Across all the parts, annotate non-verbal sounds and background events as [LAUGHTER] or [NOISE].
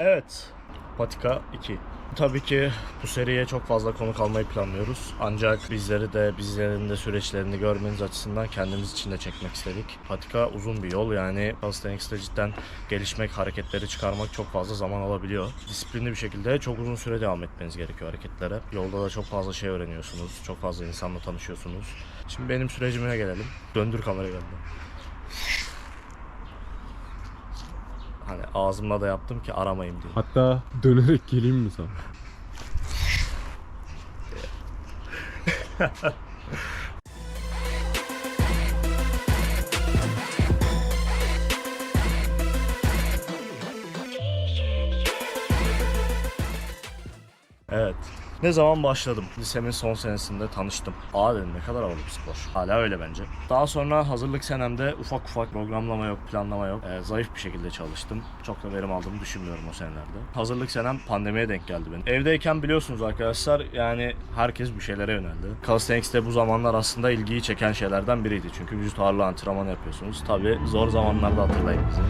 Evet. Patika 2. Tabii ki bu seriye çok fazla konuk almayı planlıyoruz. Ancak bizleri de bizlerin de süreçlerini görmeniz açısından kendimiz için de çekmek istedik. Patika uzun bir yol yani calisthenics'te cidden gelişmek, hareketleri çıkarmak çok fazla zaman alabiliyor. Disiplinli bir şekilde çok uzun süre devam etmeniz gerekiyor hareketlere. Yolda da çok fazla şey öğreniyorsunuz. Çok fazla insanla tanışıyorsunuz. Şimdi benim sürecime gelelim. Döndür kamerayı benden. Hani ağzımla da yaptım ki aramayayım diye. Hatta dönerek geleyim mi sana? Evet. Ne zaman başladım? Lisemin son senesinde tanıştım. Aa dedim ne kadar havalı bir spor. Hala öyle bence. Daha sonra hazırlık senemde ufak ufak programlama yok, planlama yok. Ee, zayıf bir şekilde çalıştım. Çok da verim aldığımı düşünmüyorum o senelerde. Hazırlık senem pandemiye denk geldi benim. Evdeyken biliyorsunuz arkadaşlar yani herkes bir şeylere yöneldi. Calisthenics'te bu zamanlar aslında ilgiyi çeken şeylerden biriydi. Çünkü vücut ağırlığı antrenmanı yapıyorsunuz. Tabi zor zamanlarda hatırlayın bizi.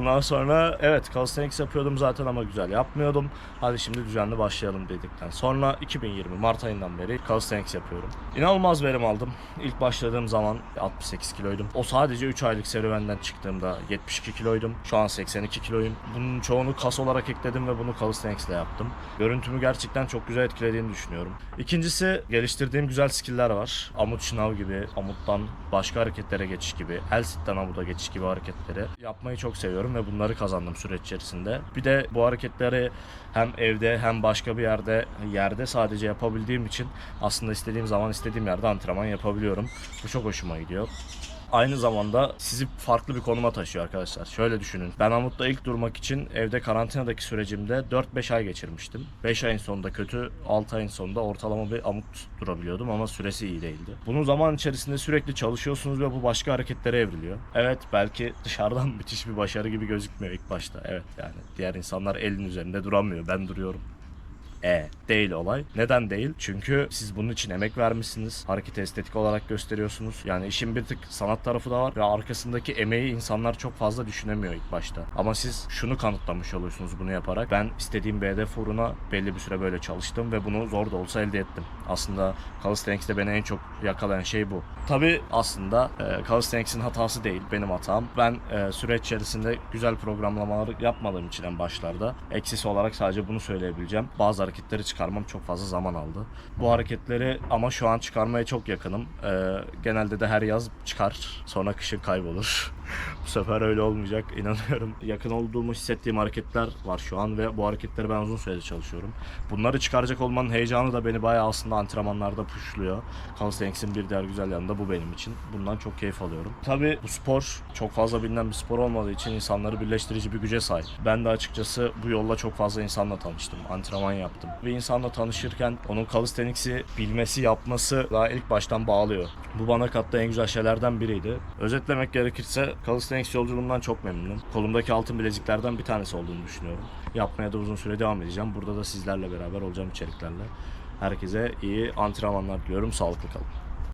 Ondan sonra evet calisthenics yapıyordum zaten ama güzel yapmıyordum. Hadi şimdi düzenli başlayalım dedikten. Sonra 2020 Mart ayından beri calisthenics yapıyorum. İnanılmaz verim aldım. İlk başladığım zaman 68 kiloydum. O sadece 3 aylık serüvenden çıktığımda 72 kiloydum. Şu an 82 kiloyum. Bunun çoğunu kas olarak ekledim ve bunu calisthenics ile yaptım. Görüntümü gerçekten çok güzel etkilediğini düşünüyorum. İkincisi geliştirdiğim güzel skill'ler var. Amut şınav gibi, amuttan başka hareketlere geçiş gibi, el sitten amuda geçiş gibi hareketleri yapmayı çok seviyorum ve bunları kazandım süreç içerisinde. Bir de bu hareketleri hem evde hem başka bir yerde yerde sadece yapabildiğim için aslında istediğim zaman istediğim yerde antrenman yapabiliyorum. Bu çok hoşuma gidiyor aynı zamanda sizi farklı bir konuma taşıyor arkadaşlar. Şöyle düşünün. Ben Amut'ta ilk durmak için evde karantinadaki sürecimde 4-5 ay geçirmiştim. 5 ayın sonunda kötü, 6 ayın sonunda ortalama bir Amut durabiliyordum ama süresi iyi değildi. Bunun zaman içerisinde sürekli çalışıyorsunuz ve bu başka hareketlere evriliyor. Evet belki dışarıdan [LAUGHS] müthiş bir başarı gibi gözükmüyor ilk başta. Evet yani diğer insanlar elin üzerinde duramıyor. Ben duruyorum. E değil olay. Neden değil? Çünkü siz bunun için emek vermişsiniz. Hareketi estetik olarak gösteriyorsunuz. Yani işin bir tık sanat tarafı da var ve arkasındaki emeği insanlar çok fazla düşünemiyor ilk başta. Ama siz şunu kanıtlamış oluyorsunuz bunu yaparak. Ben istediğim bir hedef uğruna belli bir süre böyle çalıştım ve bunu zor da olsa elde ettim. Aslında Calisthenics'te beni en çok yakalayan şey bu. Tabi aslında e, Calisthenics'in hatası değil, benim hatam. Ben e, süreç içerisinde güzel programlamalar yapmadığım için en başlarda eksisi olarak sadece bunu söyleyebileceğim. Bazı hareketleri çıkarmam çok fazla zaman aldı. Bu hareketleri ama şu an çıkarmaya çok yakınım. Ee, genelde de her yaz çıkar. Sonra kışın kaybolur. [LAUGHS] bu sefer öyle olmayacak inanıyorum. Yakın olduğumu hissettiğim hareketler var şu an ve bu hareketleri ben uzun süredir çalışıyorum. Bunları çıkaracak olmanın heyecanı da beni bayağı aslında antrenmanlarda pushluyor. Calisthenics'in bir diğer güzel yanı da bu benim için. Bundan çok keyif alıyorum. Tabii bu spor çok fazla bilinen bir spor olmadığı için insanları birleştirici bir güce sahip. Ben de açıkçası bu yolla çok fazla insanla tanıştım. Antrenman yaptım. Ve insanla tanışırken onun calisthenics'i bilmesi, yapması daha ilk baştan bağlıyor. Bu bana kattığı en güzel şeylerden biriydi. Özetlemek gerekirse calisthenics yolculuğumdan çok memnunum. Kolumdaki altın bileziklerden bir tanesi olduğunu düşünüyorum. Yapmaya da uzun süre devam edeceğim. Burada da sizlerle beraber olacağım içeriklerle. Herkese iyi antrenmanlar diliyorum. Sağlıklı kalın.